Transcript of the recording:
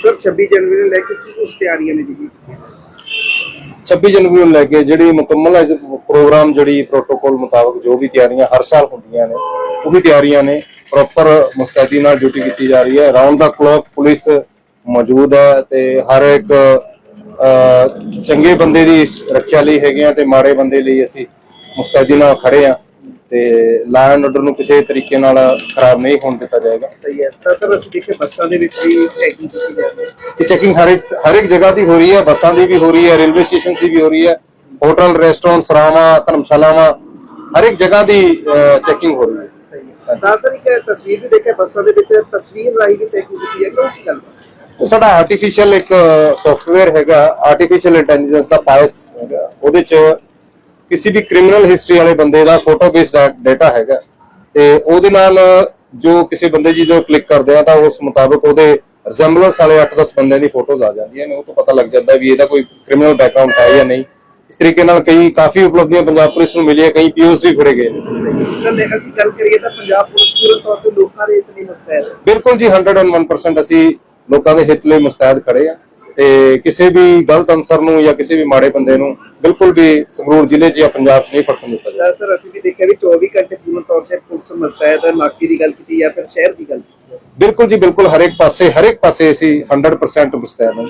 Sir 26 ਜਨਵਰੀ ਨੂੰ ਲੈ ਕੇ ਕੀ ਕੁਝ ਤਿਆਰੀਆਂ ਨੇ ਜੀ? 26 ਜਨਵਰੀ ਨੂੰ ਲੈ ਕੇ ਜਿਹੜੀ ਮੁਕੰਮਲ ਹੈ ਪ੍ਰੋਗਰਾਮ ਜਿਹੜੀ ਪ੍ਰੋਟੋਕਾਲ ਮੁਤਾਬਕ ਜੋ ਵੀ ਤਿਆਰੀਆਂ ਹਰ ਸਾਲ ਹੁੰਦੀਆਂ ਨੇ, ਉਹ ਵੀ ਤਿਆਰੀਆਂ ਨੇ। ਪ੍ਰੋਪਰ ਮੁਸਤੈਦੀ ਨਾਲ ਡਿਊਟੀ ਕੀਤੀ ਜਾ ਰਹੀ ਹੈ। ਰਾਉਂਡ ਦਾ ਕਲੌਕ ਪੁਲਿਸ ਮੌਜੂਦ ਹੈ ਤੇ ਹਰ ਇੱਕ ਚੰਗੇ ਬੰਦੇ ਦੀ ਰੱਖਿਆ ਲਈ ਹੈਗੇ ਆ ਤੇ ਮਾੜੇ ਬੰਦੇ ਲਈ ਅਸੀਂ ਮੁਸਤੈਦੀ ਨਾਲ ਖੜੇ ਆ। ਤੇ ਐਂਡ ਆਰਡਰ ਨੂੰ ਕਿਸੇ ਤਰੀਕੇ ਨਾਲ ਖਰਾਬ ਨਹੀਂ ਹੋਣ ਦਿੱਤਾ ਜਾਏਗਾ। ਸਹੀ ਹੈ। ਤਾਂ ਸਰ ਅਸੀਂ ਦੇਖੇ ਬੱਸਾਂ ਦੇ ਵਿੱਚ ਵੀ ਚੈਕਿੰਗ ਕੀਤੀ ਜਾ ਰਹੀ ਹੈ। ਇਹ ਚੈਕਿੰਗ ਹਰ ਇੱਕ ਹਰ ਇੱਕ ਜਗ੍ਹਾ ਦੀ ਹੋ ਰਹੀ ਹੈ ਬੱਸਾਂ ਦੀ ਵੀ ਹੋ ਰਹੀ ਹੈ ਰੇਲਵੇ ਸਟੇਸ਼ਨ ਦੀ ਵੀ ਹੋ ਰਹੀ ਹੈ ਹੋਟਲ ਰੈਸਟੋਰੈਂਟ ਸਰਾਵਾਂ ਧਰਮਸ਼ਾਲਾਵਾਂ ਹਰ ਇੱਕ ਜਗ੍ਹਾ ਦੀ ਚੈਕਿੰਗ ਹੋ ਰਹੀ ਹੈ। ਤਾਂ ਸਰ ਇੱਕ ਤਸਵੀਰ ਵੀ ਦੇਖਿਆ ਬੱਸਾਂ ਦੇ ਵਿੱਚ ਤਸਵੀਰ ਰਾਹੀਂ ਵੀ ਚੈਕਿੰਗ ਕੀਤੀ ਹੈ ਕਿਉਂ ਕੀ ਗੱਲ? ਉਹ ਸਾਡਾ ਆਰਟੀਫੀਸ਼ੀਅਲ ਇੱਕ ਸੌਫਟਵੇਅਰ ਹੈਗਾ ਆਰਟੀਫੀਸ਼ੀਅਲ ਇੰਟੈਲੀਜੈਂਸ ਦਾ ਪਾਇਸ ਉਹਦੇ ਚ ਕਿਸੇ ਵੀ ਕ੍ਰਿਮੀਨਲ ਹਿਸਟਰੀ ਵਾਲੇ ਬੰਦੇ ਦਾ ਫੋਟੋ ਬੇਸਡ ਡਾਟਾ ਹੈਗਾ। ਤੇ ਉਹਦੇ ਨਾਲ ਜੋ ਕਿਸੇ ਬੰਦੇ ਜੀ ਜਦੋਂ ਕਲਿੱਕ ਕਰਦੇ ਆ ਤਾਂ ਉਸ ਮੁਤਾਬਕ ਉਹਦੇ ਰਿਜ਼ੈਂਬਲੈਂਸ ਵਾਲੇ 8-10 ਬੰਦਿਆਂ ਦੀ ਫੋਟੋਜ਼ ਆ ਜਾਂਦੀਆਂ ਨੇ ਉਹ ਤੋਂ ਪਤਾ ਲੱਗ ਜਾਂਦਾ ਵੀ ਇਹਦਾ ਕੋਈ ਕ੍ਰਿਮੀਨਲ ਬੈਕਗ੍ਰਾਉਂਡ ਹੈ ਜਾਂ ਨਹੀਂ। ਇਸ ਤਰੀਕੇ ਨਾਲ ਕਈ ਕਾਫੀ ਉਪਲਬਧੀਆਂ ਪੰਜਾਬ ਪੁਲਿਸ ਨੂੰ ਮਿਲੀਆਂ ਕਈ ਪੀਓਸ ਵੀ ਫੜੇ ਗਏ ਨੇ। ਸਰ ਜੇ ਅਸੀਂ ਗੱਲ ਕਰੀਏ ਤਾਂ ਪੰਜਾਬ ਪੁਲਿਸ ਪੂਰਨ ਤੌਰ ਤੇ ਲੋਕਾਂ ਦੇ ਇਤਨੀ ਮੁਸਤੈਦ ਹੈ। ਬਿਲਕੁਲ ਜੀ 101% ਅਸੀਂ ਲੋਕਾਂ ਦੇ ਹਿੱਤ ਲਈ ਮੁਸਤੈਦ ਖੜੇ ਆ। ਤੇ ਕਿਸੇ ਵੀ ਗਲਤ ਅਨਸਰ ਨੂੰ ਜਾਂ ਕਿਸੇ ਵੀ ਮਾੜੇ ਬੰਦੇ ਨੂੰ ਬਿਲਕੁਲ ਵੀ ਸੰਗਰੂਰ ਜ਼ਿਲ੍ਹੇ 'ਚ ਜਾਂ ਪੰਜਾਬ 'ਚ ਨਹੀਂ ਫੜਕਣ ਦਿੱਤਾ ਤਾਂ ਸਰ ਅਸੀਂ ਵੀ ਦੇਖਿਆ ਵੀ 24 ਘੰਟੇ ਪੂਰਨ ਤੌਰ ਤੇ ਪੁਲਿਸ ਮੁਸਤੈਦ ਹੈ ਨਾਕੇ ਦੀ ਗੱਲ ਕੀਤੀ ਜਾਂ ਫਿਰ ਸ਼ਹਿਰ ਦੀ ਗੱਲ ਕੀਤੀ ਬਿਲਕੁਲ ਜੀ ਬਿਲਕੁਲ ਹਰ ਇੱਕ ਪਾਸੇ ਹਰ ਇੱਕ ਪਾਸੇ ਅਸੀਂ 100% ਮੁਸਤੈਦ ਹਾਂ